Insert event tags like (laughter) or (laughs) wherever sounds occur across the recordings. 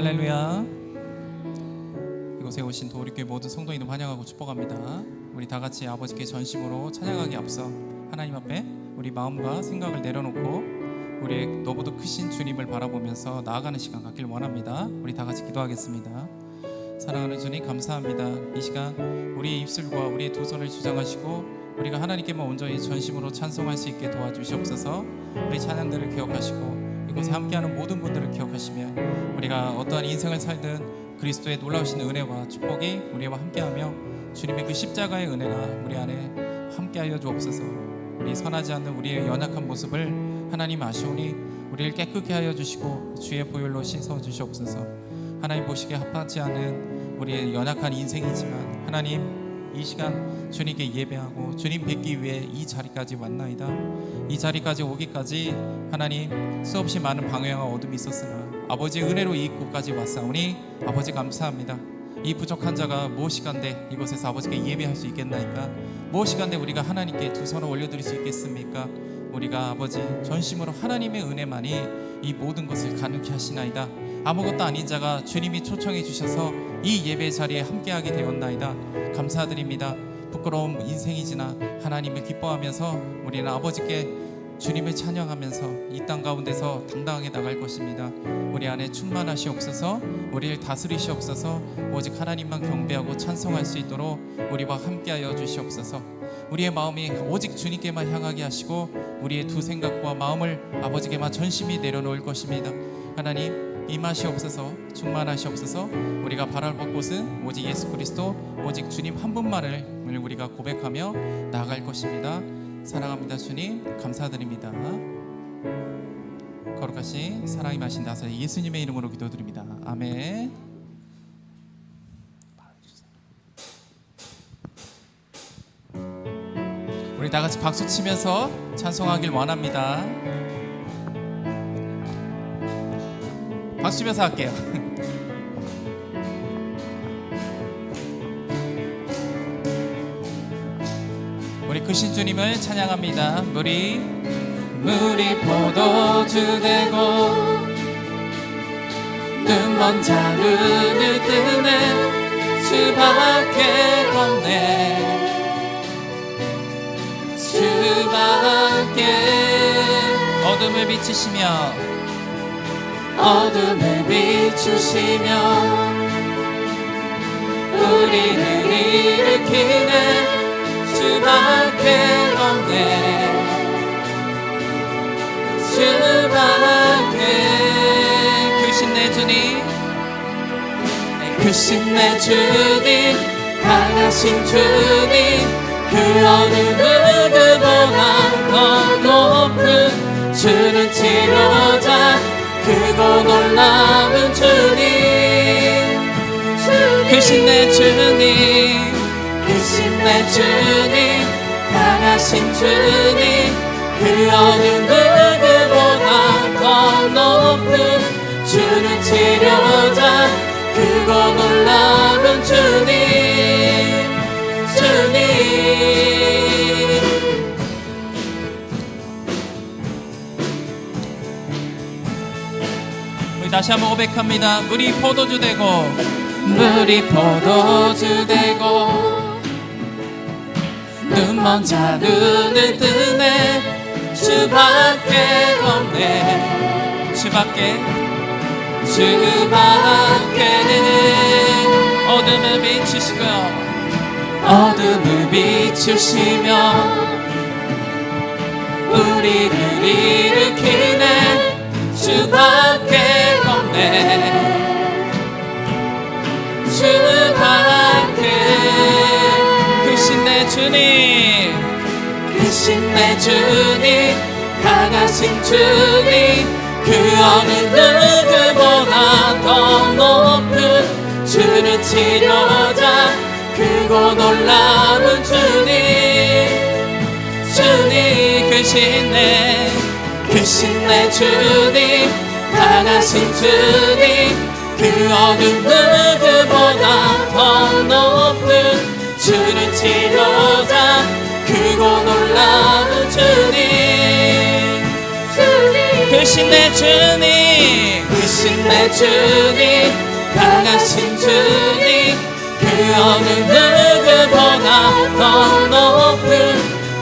할렐루야. 이곳에 오신 도우리교회 모든 성도님들 환영하고 축복합니다. 우리 다 같이 아버지께 전심으로 찬양하기 앞서 하나님 앞에 우리 마음과 생각을 내려놓고 우리 너보다 크신 주님을 바라보면서 나아가는 시간 갖길 원합니다. 우리 다 같이 기도하겠습니다. 사랑하는 주님 감사합니다. 이 시간 우리의 입술과 우리의 두 손을 주장하시고 우리가 하나님께만 온전히 전심으로 찬송할 수 있게 도와주시옵소서. 우리 찬양들을 기억하시고 이곳에 함께하는 모든 분들을 기억하시며 우리가 어떠한 인생을 살든 그리스도의 놀라우신 은혜와 축복이 우리와 함께하며 주님의 그 십자가의 은혜가 우리 안에 함께하여 주옵소서. 우리 선하지 않는 우리의 연약한 모습을 하나님 아시오니 우리를 깨끗게 하여 주시고 주의 보혈로 씻어 주시옵소서. 하나님 보시기에 합하지 않은 우리의 연약한 인생이지만 하나님 이 시간 주님께 예배하고 주님 뵙기 위해 이 자리까지 왔나이다. 이 자리까지 오기까지 하나님 수없이 많은 방해와 어둠이 있었으나 아버지의 은혜로 이 곳까지 왔사오니 아버지 감사합니다. 이 부족한 자가 무엇이간데 이곳에서 아버지께 예배할 수 있겠나이까? 무엇이간데 우리가 하나님께 두 손을 올려드릴 수 있겠습니까? 우리가 아버지 전심으로 하나님의 은혜만이 이 모든 것을 가능케 하시나이다. 아무것도 아닌 자가 주님이 초청해 주셔서 이 예배 자리에 함께하게 되었나이다. 감사드립니다. 부끄러움 인생이지나 하나님을 기뻐하면서 우리는 아버지께 주님을 찬양하면서 이 땅 가운데서 당당하게 나갈 것입니다. 우리 안에 충만하시옵소서, 우리를 다스리시옵소서, 오직 하나님만 경배하고 찬송할 수 있도록 우리와 함께하여 주시옵소서. 우리의 마음이 오직 주님께만 향하게 하시고 우리의 두 생각과 마음을 아버지께만 전심이 내려놓을 것입니다. 하나님 임하시옵소서 충만하시옵소서. 우리가 바라볼 곳은 오직 예수 그리스도 오직 주님 한 분만을 우리가 고백하며 나아갈 것입니다. 사랑합니다 주님. 감사드립니다. 거룩하신 사랑이 마신 나사 예수님의 이름으로 기도드립니다. 아멘. 우리 다 같이 박수 치면서 찬송하길 원합니다 박수 치면서 할게요. (laughs) 우리 크신 주님을 찬양합니다. 물이 물이 포도주 되고 눈먼 자루를 뜨네 주밖에 없네 주밖에 어둠을 비치시며 어둠을 비추시며 우리를 일으키네 주밖에 없네. 주밖에 크신 내 주님. 크신 내 주님 강하신 주님 그 어느 누구보다 더 높은 주는 치료자 크고 놀라운 주님. 크신 내 주님. 크신 내 주님. 강하신 주님. 그 어느 누구보다 더 높은 주는 치료자. 크고 놀라운 주님. 주님 우리 다시 한번 고백합니다. 물이 포도주 되고 물이 포도주 되고 눈먼 자 눈을 뜨네 주밖에 없네. 주밖에 주밖에는 어둠을 비추시고요. 어둠을 비추시며 우리를 일으키네. 주밖에 주 밖에 크신 내 주님. 크신 내 주님 강하신 주님. 그 어느 누구보다 더 높은 주는 치료자 크고 놀라운 주님. 주님 크신 내 크신 내 주님 강하신 주님 그 어느 누구보다 더 높은 주는 치료자 크고 놀라운 주님. 크신 내 주님 크신 내 주님 강하신 주님 그 어느 누구보다 더 높은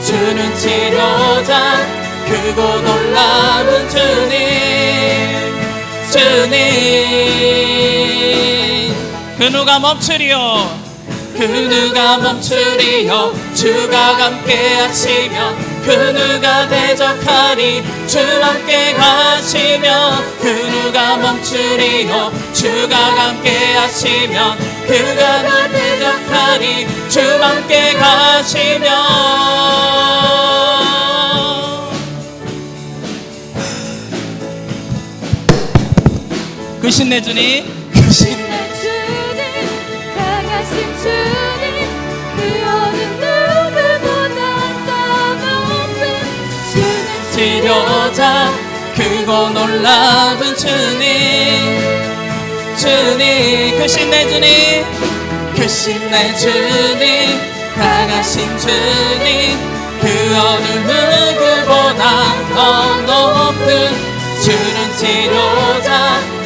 주는 치료자 크고 놀라운 주님 주님 그 누가 멈추리요. 그 누가 멈추리요. 주가 함께 하시면 그 누가 대적하리. 주 함께 가시면 그 누가 멈추리요. 주가 함께 하시면 그가 나 대적하리. 주 함께 가시면 그 신내 주님 그 신. 내 주님 강하신 주님 그 어느 누구보다 더 높은 주는 치료자 크고 놀라운 주님 주님 그 신내 주님 그 신내 주님 강하신 주님 그 어느 누구보다 더 높은 주는 치료자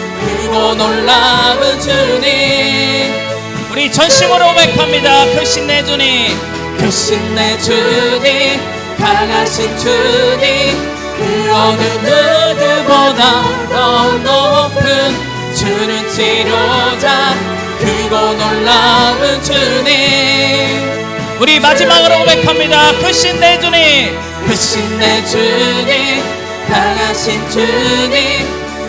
크고 놀라운 주님. 우리 전심으로 고백합니다. 그 신내 주님. 그 신내 주님. 강하신 주님. 그 어느 누구보다 더 높은 주는 치료자. 크고 놀라운 주님. 우리 마지막으로 고백합니다. 그 신내 주님. 그 신내 주님. 강하신 주님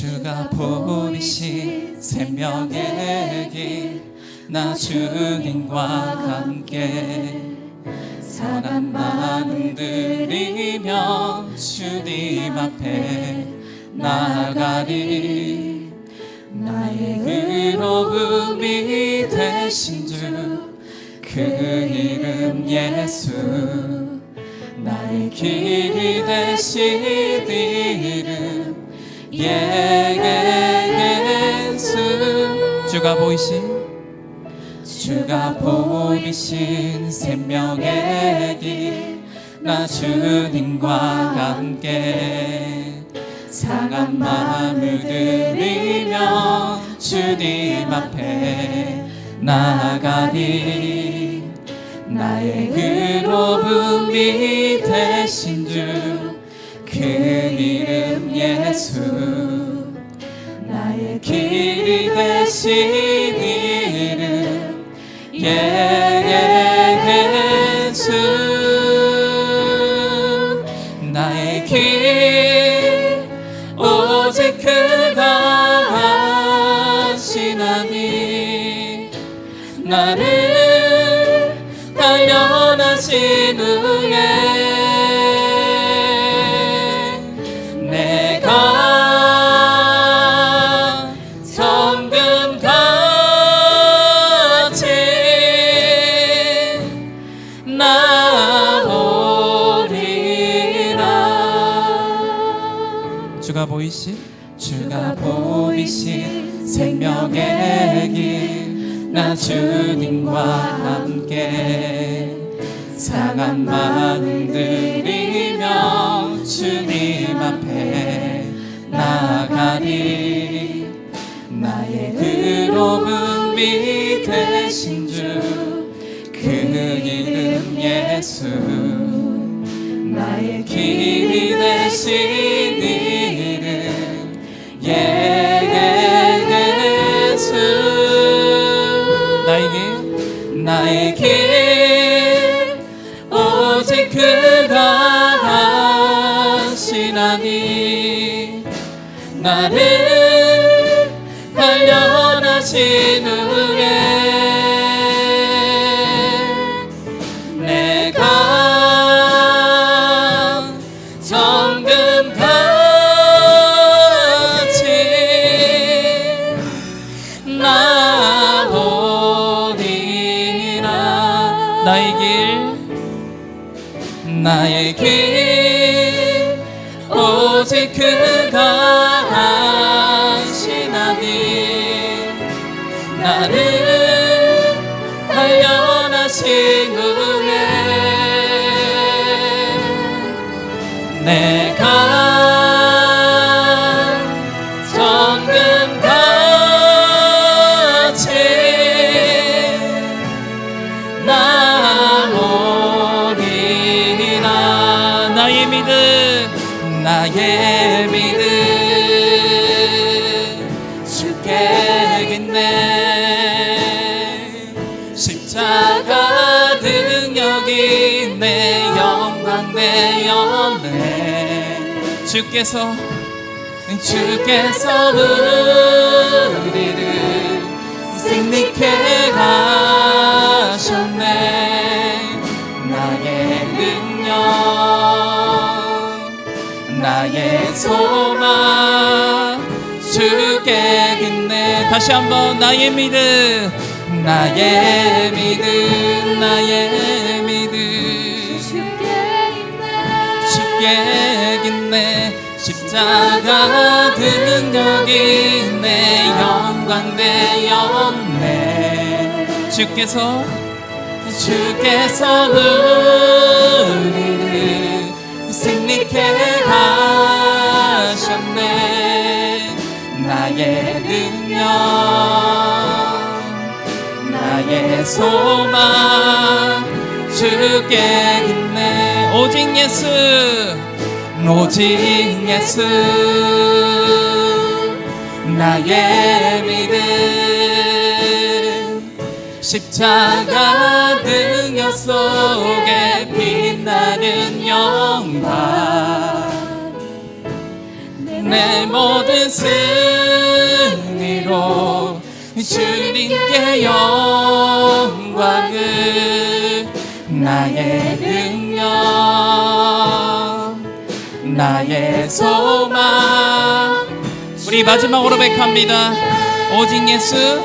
주가 보이신 생명의 길 나 주님과 함께 선한 마음 들이며 주님 앞에 나가리. 나의 의로움이 되신 주 그 이름 예수. 나의 길이 이름 예수 주가 보이신 주가 보이신 생명의 길 나 주님과 함께 상한 마음을 들이며 주님 앞에 나가리. 나의 의로움이 되신 주 그 예수 나의 길이 되신 이름 예수 주님과 함께 상한 마음 들이며 주님 앞에 나가리. 나의 의로움이 되신 주그 이름 예수. 나의 길이 되신 나를 단련하신 후에 그가 하시나니 나를 단련하신 은혜. 내가 연애 주께서 주께서 우리를 승리케 하셨네. 나의 능력 나의 소망 주께 있네. 다시 한번 나의 믿음 나의 믿음 나의 믿음 주께 있네. 십자가 능력이 내 영광 되었네. 주께서 주께서 우리를 승리케 하셨네. 나의 능력 나의 소망 주께 오직 예수 오직 예수. 나의 믿음 십자가 능력 속에 빛나는 영광. 내 모든 승리로 주님께 영광을 능력 나의 소망. 우리 마지막으로 백합니다. 오직 예수.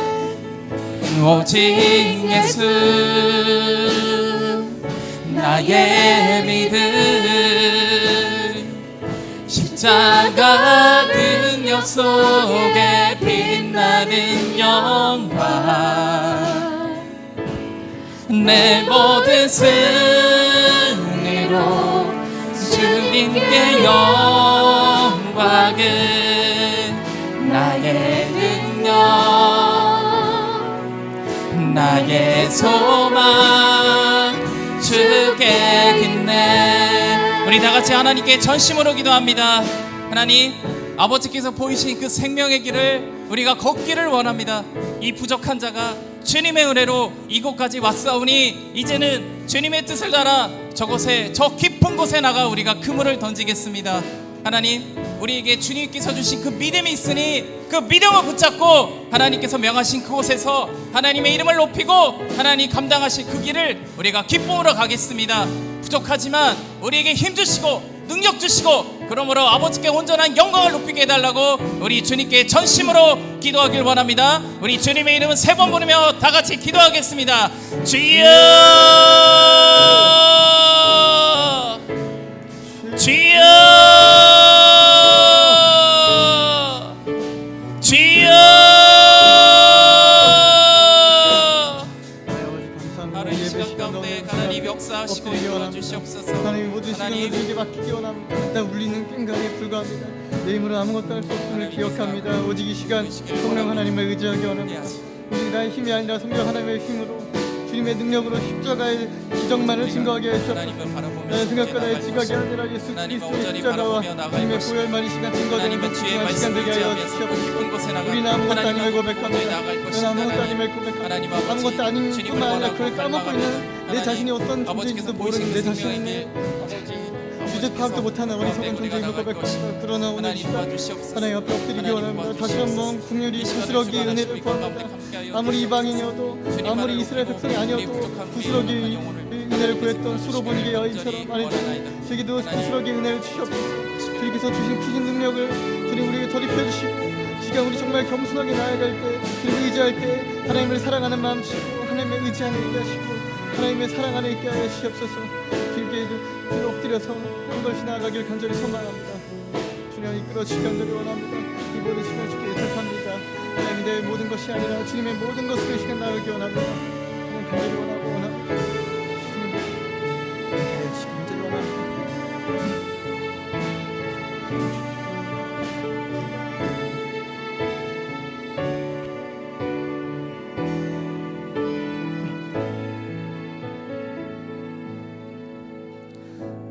오직 예수. 나의 믿음. 십자가 능력 속에 빛나는 영광. 내 모든 승리로 주님께 영광을 나의 능력 나의 소망 주께 있네. 우리 다 같이 하나님께 전심으로 기도합니다. 하나님 아버지께서 보이신 그 생명의 길을 우리가 걷기를 원합니다. 이 부족한 자가 주님의 은혜로 이곳까지 왔사오니 이제는 주님의 뜻을 따라 저곳에 저 깊은 곳에 나가 우리가 그물을 던지겠습니다. 하나님 우리에게 주님께서 주신 그 믿음이 있으니 그 믿음을 붙잡고 하나님께서 명하신 그곳에서 하나님의 이름을 높이고 하나님 감당하실 그 길을 우리가 기쁨으로 가겠습니다. 부족하지만 우리에게 힘 주시고 능력 주시고 그러므로 아버지께 온전한 영광을 높이게 해달라고 우리 주님께 전심으로 기도하길 원합니다. 우리 주님의 이름은 세 번 부르며 다 같이 기도하겠습니다. 주여! 주여 하나님 주에게 맡기기 원합니다. 일단 울리는 꽹감에 불과합니다. 내 힘으로 아무것도 할 수 없음을 기억합니다. 오직 이 시간 성령. 하나님을 의지하기 원합니다. 예하시. 오직 나의 힘이 아니라 성령 하나님의 힘으로 주님의 능력으로 십자가의 기적만을 증거하게 바라보며 나의 생각과 나의 지각이. 아니라 예수 그리스도의 십자가와 주님의 것이요. 보혈만 이 시간 증거되는 시간 되게 하여 주시옵소서. 우리는 아무것도 아님을 고백합니다. 저는 것이다 아무것도. 아님을 고백합니다. 아무것도 아닌 뿐만 아니라 그걸 까먹고 있는. 내 자신이 어떤 존재인지도 모르는 내 자신이 주제 파악도 못하는 어리석은 나갈 고백합니다. 것이다. 그러나 오늘 하나님 앞에 엎드리기 원합니다. 다시. 한번 국률이 부스러기 은혜를 이 구합니다. 아무리. 이방인이어도 아무리 이스라엘 백성이 아니어도 부스러기 은혜를 구했던 수로보니의 여인처럼. 원하나이다. 저기도. 부스러기 은혜를 주시옵소서. 주님께서 주신 크신 능력을 주님 우리에게 돌입해 주시고 이 시간 우리 정말 겸손하게 나아갈 때 주님 의지할 때 하나님을 사랑하는 마음 치고 하나님의 의지하는 일을 하시고 하나님의 사랑 안에 있게 하여 주시옵소서 길게 주님 엎드려서 한 걸씩 나아가길 간절히 소망합니다. 주님 이 끌어 주시 간절히 원합니다. 이 모든 시간 주께 의탁합니다. 하나님 내 모든 것이 아니라 주님의 모든 것으로 이 시간 나가기 원합니다. 간절히 원하고 원합니다